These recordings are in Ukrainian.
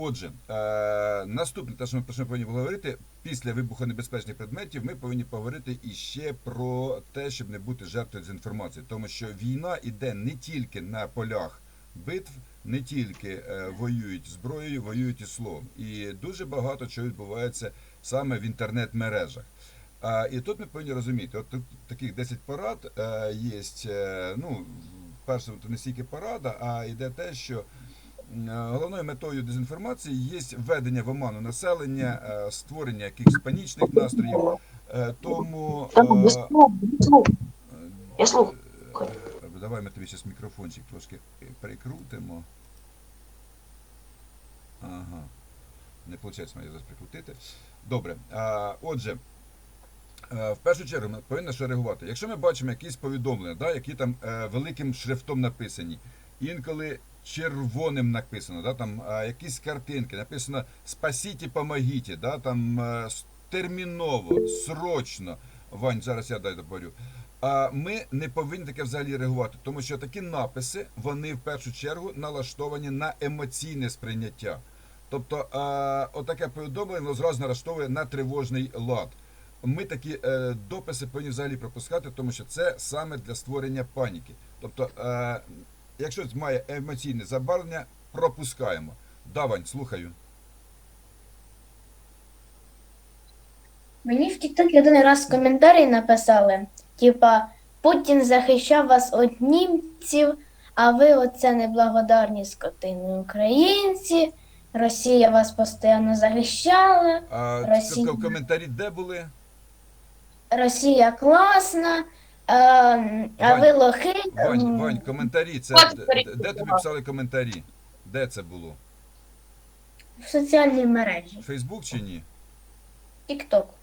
Отже, е, наступне, те, що ми про що ми повинні говорити, після вибухонебезпечних предметів, ми повинні поговорити іще про те, щоб не бути жертвою дезінформації. Тому що війна іде не тільки на полях битв, не тільки е, воюють зброєю, воюють і словом. І дуже багато чого відбувається саме в інтернет-мережах. А, і тут ми повинні розуміти, от тут таких 10 порад е, є. Е, ну, перше, це не стільки порада, а йде те, що головною метою дезінформації є введення в оману населення, е, створення якихось панічних настроїв. Е, тому е. Я слухаю. Е, Давай ми тобі зараз мікрофончик трошки е, прикрутимо. Ага. Не виходить мені зараз прикрутити. Добре. Отже, е, в першу чергу ми повинні що реагувати. Якщо ми бачимо якісь повідомлення, да, які там е, великим шрифтом написані, інколи червоним написано, да, там е, якісь картинки, написано спасіть, помогіть, да, там е, с- терміново, срочно. Вань, зараз я дай договорю. А ми не повинні таке взагалі реагувати, тому що такі написи вони в першу чергу налаштовані на емоційне сприйняття. Тобто, е, отаке повідомлення зразу налаштовує на тривожний лад. Ми такі е, дописи повинні взагалі пропускати, тому що це саме для створення паніки. Тобто, е, якщо має емоційне забарвлення, пропускаємо. Давань, слухаю. Мені в Тіктокі один раз коментарі написали, типа Путін захищав вас від німців, а ви оце неблагодарні скотини українці. Росія вас постійно захищала, А Росія. коментарі де були? Росія класна, а, а ви лохи. Вань, М, Вань, коментарі. Це От де, де тобі писали коментарі? Де це було? В соціальній мережі. Фейсбук чи ні? Тікток.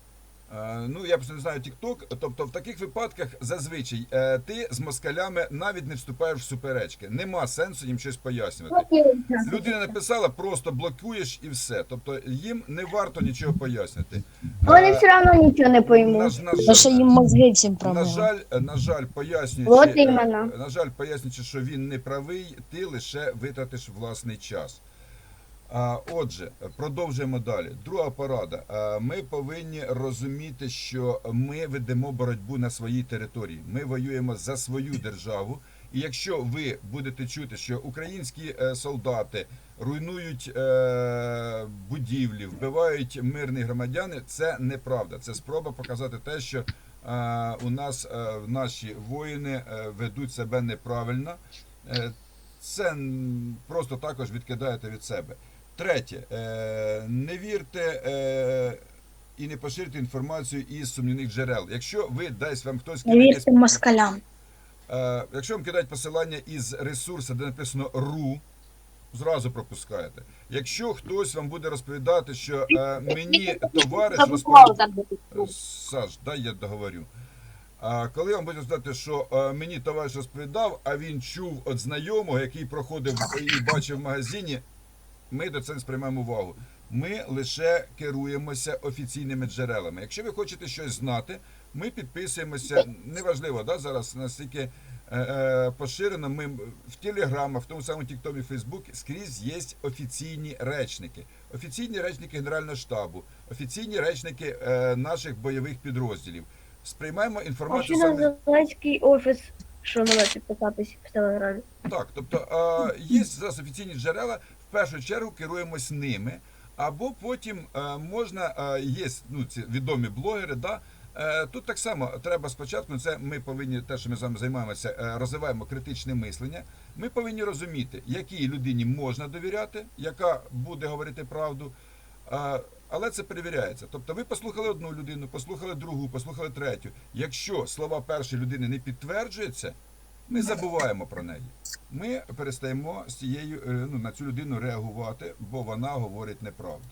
Е, Ну, я просто не знаю TikTok. Тобто, в таких випадках зазвичай е, ти з москалями навіть не вступаєш в суперечки. Нема сенсу їм щось пояснювати. Людина написала, просто блокуєш і все. Тобто їм не варто нічого пояснити. Вони Е, все одно нічого не поймуть. на, Потому что жаль, мозги всем на жаль, на жаль, пояснюючи, на жаль, пояснюючи, що він не правий, ти лише витратиш власний час. Отже, продовжуємо далі. Друга порада. Ми повинні розуміти, що ми ведемо боротьбу на своїй території. Ми воюємо за свою державу. І якщо ви будете чути, що українські е, солдати руйнують е, будівлі, вбивають мирні громадяни, це неправда. Це спроба показати те, що е, у нас наші воїни ведуть себе неправильно. Це просто також відкидаєте від себе. Третє, е, не вірте е, і не поширюйте інформацію із сумнівних джерел. Якщо ви десь вам хтось Не кидає верьте москалям. Е, якщо вам кидають посилання із ресурсу, де написано РУ, зразу пропускаєте. Якщо хтось вам буде розповідати, що мені товариш розповідав. Саш, дай я договорю. А коли вам буде сказати, що мені товариш розповідав, а він чув від знайомого, який проходив і бачив в магазині, ми до цього не сприймаємо увагу. Ми лише керуємося офіційними джерелами. Якщо ви хочете щось знати, ми підписуємося. Неважливо, да, зараз настільки е, е, поширено. Ми в Телеграмах, в тому самому Тіктомі, Фейсбук скрізь є офіційні речники. Офіційні речники Генерального штабу, офіційні речники е, наших бойових підрозділів. Сприймаємо інформацію саме Зеленський офіс, що треба підписатись в телеграмі. так. Тобто е, є зараз офіційні джерела, в першу чергу керуємось ними. Або потім е, можна, е, є ну, ці відомі блогери, да, Е, Тут так само треба спочатку, це ми повинні, те, що ми з вами займаємося, е, розвиваємо критичне мислення. Ми повинні розуміти, якій людині можна довіряти, яка буде говорити правду. Е, Але це перевіряється. Тобто ви послухали одну людину, послухали другу, послухали третю. Якщо слова першої людини не підтверджуються, ми забуваємо про неї. Ми перестаємо з цією е, ну, на цю людину реагувати, бо вона говорить неправду.